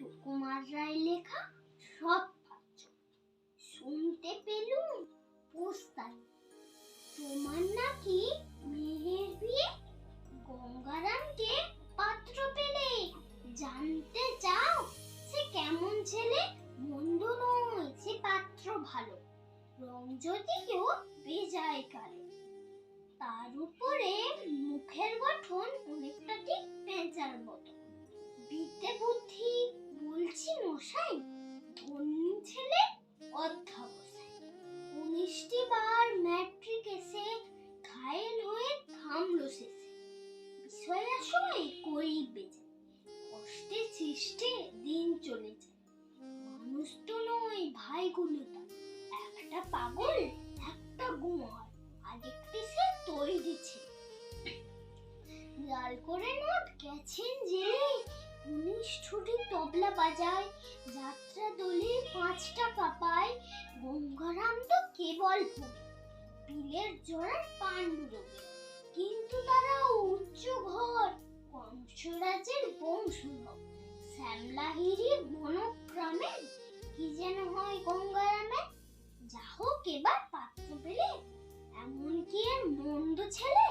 সুকুমার রায় লেখা সব পাত্র শুনতে পেলুম? পোস্তাই তোমার নাকি মেয়ের বিয়ে? গঙ্গারামকে পাত্র পেলে? জানতে চাও? সে কেমন ছেলে? মন্দ নয়, সে পাত্র ভালো। রং যদিও বেজায় কালো। তার উপরে আসলে করিবে কষ্টে সৃষ্টে দিন চলেছে মানুষ তো নয় ভাইগুলো একটা পাগল, একটা গুমার আরেকটি সে তৈরি ছিল। লাল করে নোট গেছেন জেলে। উনিশ ছুটি তবলা বাজায়। যাত্রা দলে পাঁচটা পাপায় গঙ্গারাম তো কেবল ভোগে। পিলের জোড়ার পাণ্ডুরবে কিন্তু তারা উচ্চ কংসরাজের শ্যামলাহিরি বনগ্রামে কি যেন হয় গঙ্গারামে? যা হোক এবার পাত্র পেলে। এমন কি এর মন্দ ছেলে